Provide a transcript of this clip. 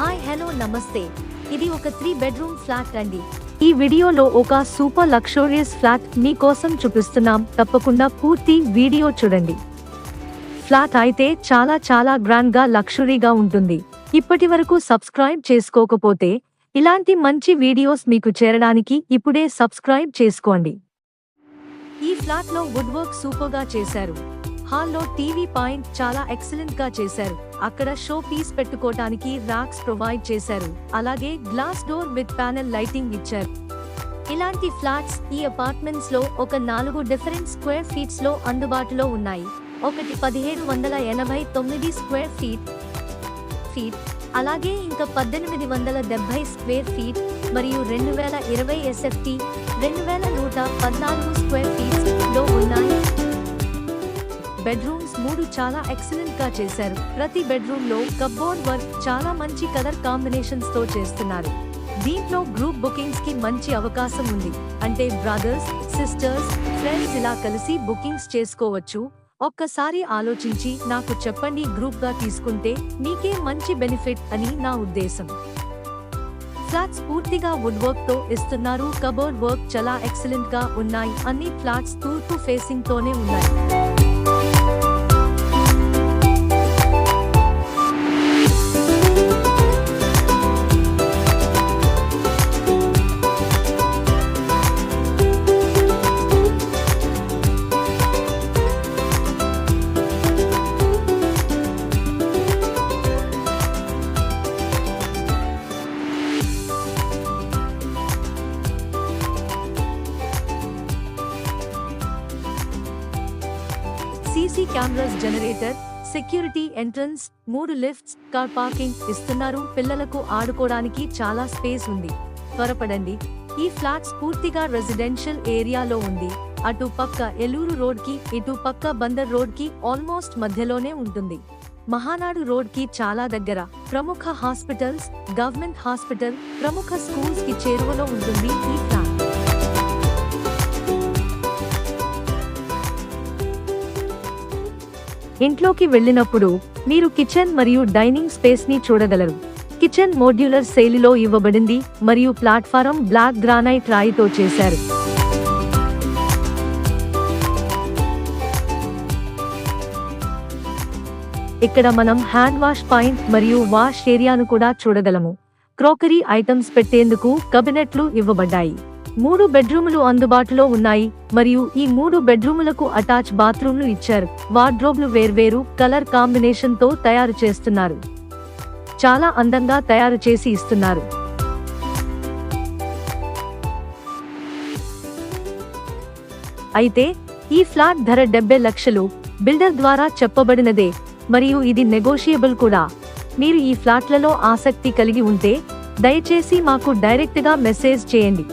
Hi hello నమస్తే. ఇది ఒక త్రీ బెడ్రూమ్ ఫ్లాట్ అండి. ఈ వీడియోలో ఒక సూపర్ లక్షోరియస్ ఫ్లాట్ మీకోసం చూపిస్తున్నాం. తప్పకుండా పూర్తి వీడియో చూడండి. ఫ్లాట్ అయితే చాలా చాలా గ్రాండ్గా లక్షరీగా ఉంటుంది. ఇప్పటి వరకు సబ్స్క్రైబ్ చేసుకోకపోతే ఇలాంటి మంచి వీడియోస్ మీకు చేరడానికి ఇప్పుడే సబ్స్క్రైబ్ చేసుకోండి. ఈ ఫ్లాట్లో వుడ్ వర్క్ సూపర్గా చేశారు. హాల్లో టీవీ పాయింట్ చాలా ఎక్సలెంట్గా చేశారు. అక్కడ షో పీస్ పెట్టుకోవటానికి రాక్స్ ప్రొవైడ్ చేశారు. అలాగే glass door with panel lighting ఇచ్చారు. ఇలాంటి ఫ్లాట్స్ ఈ అపార్ట్మెంట్స్లో ఒక నాలుగు డిఫరెంట్ స్క్వేర్ ఫీట్స్లో అందుబాటులో ఉన్నాయి. ఒకటి పదిహేడు వందల ఎనభై తొమ్మిది స్క్వేర్ ఫీట్ ఫీట్ అలాగే ఇంకా పద్దెనిమిది వందల డెబ్బై స్క్వేర్ ఫీట్ మరియు రెండు వేల ఇరవై ఎస్ఎఫ్టీ రెండు వేల నూట పద్నాలుగు స్క్వేర్ ఫీట్స్లో ఉన్నాయి. బెడ్రూమ్స్ మూడు చాలా ఎక్సలెంట్గా చేశారు. ప్రతి బెడ్రూమ్లో కబ్బోర్డ్ వర్క్ చాలా మంచి కలర్ కాంబినేషన్స్తో చేస్తున్నారు. దీంట్లో గ్రూప్ బుకింగ్స్కి మంచి అవకాశం ఉంది. అంటే బ్రదర్స్ సిస్టర్స్ ఫ్రెండ్స్ ఇలా కలిసి బుకింగ్స్ చేసుకోవచ్చు. ఒక్కసారి ఆలోచించి నాకు చెప్పండి గ్రూప్గా తీసుకుంటే మీకే మంచి బెనిఫిట్ అని నా ఉద్దేశం. ఫ్లాట్స్ పూర్తిగా వుడ్ వర్క్తో ఇస్తున్నారు. కబోర్డ్ వర్క్ చాలా ఎక్సలెంట్గా ఉన్నాయి. అన్ని ఫ్లాట్స్ తూర్పు ఫేసింగ్ తోనే ఉన్నాయి. CC cameras generator security entrance మూడు లిఫ్ట్స్ కార్ పార్కింగ్ ఇస్తున్నారు. పిల్లలకు ఆడుకోవడానికి చాలా స్పేస్ ఉంది. త్వరపడండి. ఈ ఫ్లాట్స్ పూర్తిగా రెసిడెన్షియల్ ఏరియాలో ఉంది. అటు పక్క ఎలూరు రోడ్కి ఇటు పక్క బందర్ రోడ్కి ఆల్మోస్ట్ మధ్యలోనే ఉంటుంది. మహానాడు రోడ్కి చాలా దగ్గర. ప్రముఖ హాస్పిటల్స్ గవర్నమెంట్ హాస్పిటల్ ప్రముఖ స్కూల్స్కి చేరువలో ఉంటుంది ఈ ఇంట్లోకి వెళ్ళినప్పుడు మీరు కిచెన్ మరియు డైనింగ్ స్పేస్ని చూడగలరు. కిచెన్ మోడ్యులర్ శైలిలో ఇవ్వబడింది మరియు ప్లాట్ఫారం బ్లాక్ గ్రానైట్ రాయితో చేశారు. ఇక్కడ మనం హ్యాండ్ వాష్ పాయింట్ మరియు వాష్ ఏరియాను కూడా చూడగలము. క్రోకరీ ఐటమ్స్ పెట్టేందుకు కబినెట్లు ఇవ్వబడ్డాయి. మూడు బెడ్రూములు అందుబాటులో ఉన్నాయి మరియు ఈ మూడు బెడ్రూములకు అటాచ్ బాత్రూమ్లు ఇచ్చారు. వార్డ్రోబ్లు వేర్వేరు కలర్ కాంబినేషన్తో తయారు చేస్తున్నారు. చాలా అందంగా తయారు చేసి ఇస్తున్నారు. అయితే ఈ ఫ్లాట్ ధర డెబ్బై లక్షలు బిల్డర్ ద్వారా చెప్పబడినదే మరియు ఇది నెగోషియబుల్ కూడా. మీరు ఈ ఫ్లాట్లలో ఆసక్తి కలిగి ఉంటే దయచేసి మాకు డైరెక్ట్గా మెసేజ్ చేయండి.